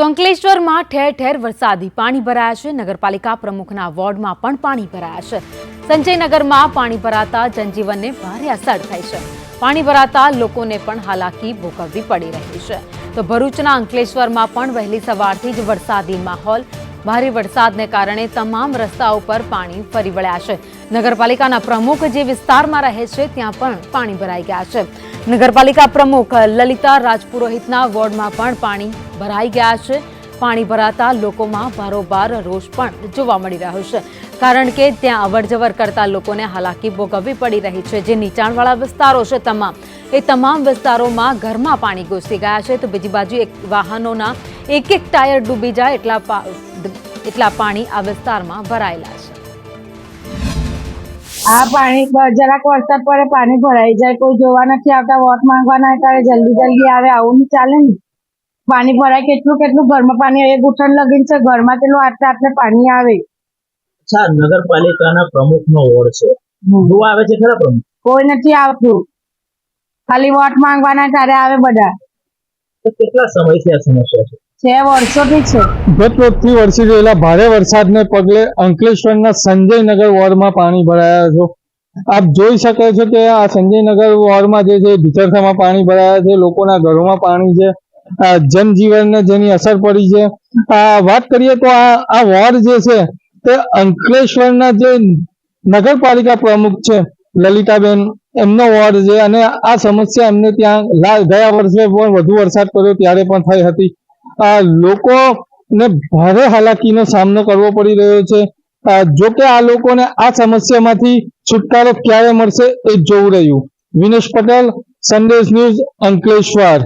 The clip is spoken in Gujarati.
તો અંકલેશ્વરમાં ઠેર ઠેર વરસાદી પાણી ભરાયા છે. નગરપાલિકા પ્રમુખના વોર્ડમાં પણ પાણી ભરાયા છે. સંજયનગરમાં પાણી ભરાતા જનજીવનને ભારે અસર થઈ છે. પાણી ભરાતા લોકોને પણ હાલાકી ભોગવવી પડી રહી છે. તો ભરૂચના અંકલેશ્વરમાં પણ વહેલી સવારથી જ વરસાદી માહોલ ભારે વરસાદને કારણે તમામ રસ્તાઓ પર પાણી ફરી વળ્યા છે. નગરપાલિકાના પ્રમુખ જે વિસ્તારમાં રહે છે, ત્યાં પણ પાણી ભરાઈ ગયા છે. નગરપાલિકા પ્રમુખ લલિતા રાજપુરોહિતના વોર્ડમાં પણ પાણી ભરાઈ ગયા છે. પાણી ભરાતા લોકોમાં ભારોભાર રોષ પણ જોવા મળી રહ્યો છે. કારણ કે ત્યાં અવરજવર કરતા લોકોને હાલાકી ભોગવવી પડી રહી છે. જે નીચાણવાળા વિસ્તારો છે તમામ, એ તમામ વિસ્તારોમાં ઘરમાં પાણી ઘૂસી ગયા છે. તો બીજી બાજુ એક વાહનોના એક એક ટાયર ડૂબી જાય એટલા એટલા પાણી આ વિસ્તારમાં ભરાયેલા છે. આ પાણી જરાક વરસાદ પડે પાણી ભરાઈ જાય કોઈ જોવા નથી આવતા વોટ માંગવાના ત્યારે જલ્દી જલ્દી આવે આવું નહીં ચાલે ને. પાણી ભરાય કેટલું કેટલું ઘરમાં પાણી એ ગુઠણ લગીને છે ઘરમાં કેટલું આટલે આટલે પાણી આવે. અચ્છા નગરપાલિકાના પ્રમુખનો વોર્ડ છે. જોવા આવે છે ખરા પ્રમુખ? કોઈ નથી આવતું. ખાલી વોટ માંગવાના ત્યારે આવે બધા. કેટલા સમયથી આ સમસ્યા છે? છે વરસી રહેલા ભારે વરસાદને પગલે અંકલેશ્વરના સંજયનગર વોર્ડમાં પાણી ભરાયા છે. આપ જોઈ શકો છો કે આ સંજયનગર વોર્ડમાં જે છે ભીતરખામાં પાણી ભરાયા છે, લોકોના ઘરોમાં પાણી છે જનજીવનને જેની અસર પડી છે. આ વાત કરીએ તો આ આ વોર્ડ જે છે, તે અંકલેશ્વરના જે નગરપાલિકા પ્રમુખ છે, લલિતાબેન, એમનો વોર્ડ છે. અને આ સમસ્યા એમને ત્યાં ગયા વર્ષે પણ વધુ વરસાદ પડ્યો, ત્યારે પણ થઈ હતી. લોકોને ભારે હાલાકીનો સામનો કરવો પડી રહ્યો છે. જો કે આ લોકોને આ સમસ્યામાંથી છુટકારો ક્યારે મળશે એ જોવું રહ્યું. વિનેશ પટેલ સંદેશ ન્યૂઝ અંકલેશ્વર.